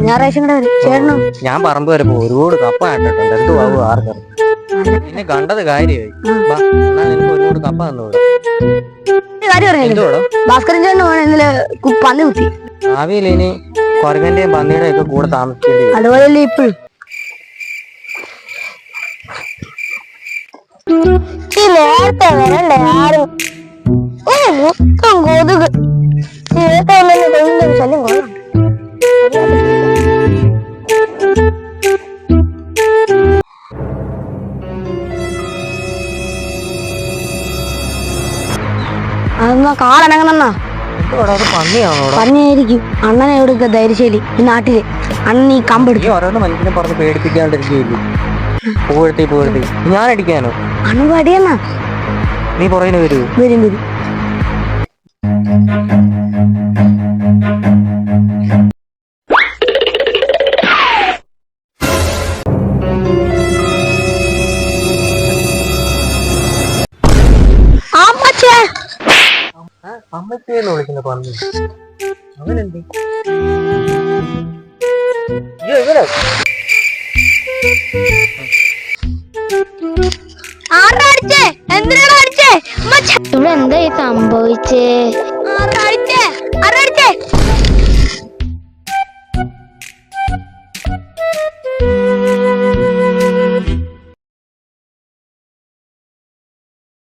ഞായറാഴ്ച റേഷൻ ചേട്ടനും. ഞാൻ പറമ്പ് വരെ പോകും. ഒരുപാട് കപ്പ കണ്ടിട്ടുണ്ട്. എന്തു ആവും ആർക്കറിയാം നിന്നെ കണ്ടത് കാര്യമായി. എന്നാ നിനക്ക് ഒരുപാട് കപ്പ ഭാസ്കരൻ ഇന്നലെ പന്നി കുത്തി. ഭാവിയിൽ ഇനി കൊരങ്ങന്റെയും പന്നിയുടെയും ഒക്കെ കൂടെ താമസിക്കേണ്ടി അതുപോലെ ഇപ്പോഴും. ഈ നേരത്തെ വരണ്ടേ ആരും? മൊത്തം കൊതുക്. ശല്യം കൊള്ളാം. അതെന്നാ പറഞ്ഞായിരിക്കും അണ്ണനെ എവിടെ ധൈര്യശൈലി ഈ നാട്ടിൽ. അണ്ണൻ ഈ ഓരോന്ന് മനുഷ്യനെ പറഞ്ഞ് പോകഴ്ത്തി ഞാൻ അടിക്കാനോ? അണ്ണൻ പടിയെന്നാ നീ പുറകിന് വരൂ. വരും വരും. അമ്മച്ചേന്ന് വിളിക്കുന്ന പറഞ്ഞു അവനെന്ത്? അയ്യോ ഇവനോ? ആരാ അടിച്ചേ? എന്തിനാണ് അടിച്ചേ? ഇവിടെ എന്താ ഈ സംഭവിച്ചേ?